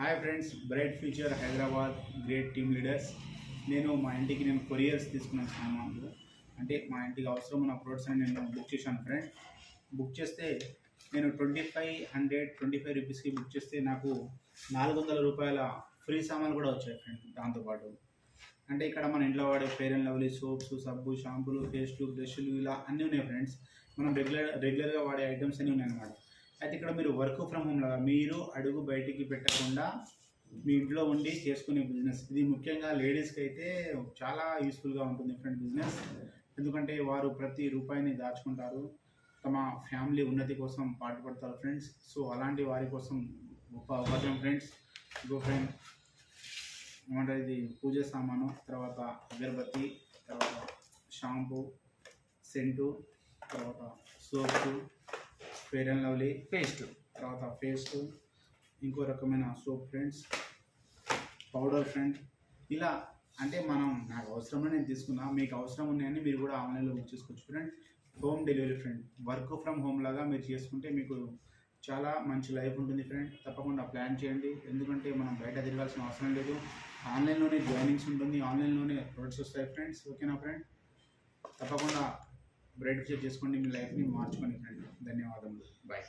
Hi friends bright future Hyderabad great team leaders. నేను మా ఇంటికి నేను కొరియర్స్ తీసుకున్నాను సామాన్లు అంటే మా ఇంటికి అవసరం ఉన్న ప్రొడక్ట్స్ అని నేను బుక్ చేశాను ఫ్రెండ్. బుక్ చేస్తే నేను twenty five hundred twenty five రూపీస్కి బుక్ చేస్తే నాకు నాలుగు వందల రూపాయల ఫ్రీ సామాన్లు కూడా వచ్చాయి ఫ్రెండ్ దాంతోపాటు అంటే ఇక్కడ మన ఇంట్లో వాడే ఫెయిర్ అండ్ లవ్లీ సోప్స్ సబ్బు షాంపూలు పేస్ట్లు బ్రష్లు ఇలా అన్నీ ఉన్నాయి ఫ్రెండ్స్. మనం రెగ్యులర్ రెగ్యులర్గా వాడే ఐటమ్స్ అన్నీ ఉన్నాయి అన్నమాట. అయితే ఇక్కడ మీరు వర్క్ ఫ్రమ్ హోమ్ లాగా మీరు అడుగు బయటికి పెట్టకుండా మీ ఇంట్లో ఉండి చేసుకునే బిజినెస్ ఇది ముఖ్యంగా లేడీస్కి అయితే చాలా యూస్ఫుల్గా ఉంటుంది ఫ్రెండ్ బిజినెస్ ఎందుకంటే వారు ప్రతి రూపాయిని దాచుకుంటారు. తమ ఫ్యామిలీ ఉన్నతి కోసం పాటుపడతారు ఫ్రెండ్స్ సో అలాంటి వారి కోసం గొప్ప అవకాశం ఫ్రెండ్స్ గో ఫ్రెండ్ ఏమంటారు ఇది? పూజ సామాను తర్వాత అగరబత్తి తర్వాత షాంపూ సెంటు తర్వాత soap Fair and Lovely paste తర్వాత పేస్ట్ ఇంకో రకమైన సోప్ ఫ్రెండ్స్ పౌడర్ ఫ్రెండ్ ఇలా అంటే మనం నాకు అవసరమే నేను తీసుకున్నా మీకు అవసరం ఉన్నాయని మీరు కూడా ఆన్లైన్లో బుక్ చేసుకోవచ్చు. Friend home delivery friend work from home లాగా మీరు చేసుకుంటే మీకు చాలా మంచి లైఫ్ ఉంటుంది ఫ్రెండ్ తప్పకుండా ప్లాన్ చేయండి. ఎందుకంటే మనం బయట తిరగాల్సిన అవసరం లేదు. ఆన్లైన్లోనే జాయినింగ్స్ ఉంటుంది. ఆన్లైన్లోనే ప్రొడక్ట్స్ వస్తాయి ఫ్రెండ్స్ ఓకేనా ఫ్రెండ్ తప్పకుండా బ్రైట్ ఫ్యూచర్ చేసుకోండి. మీ లైఫ్ని మార్చుకోండి ఫ్రెండ్ ధన్యవాదములు. బాయ్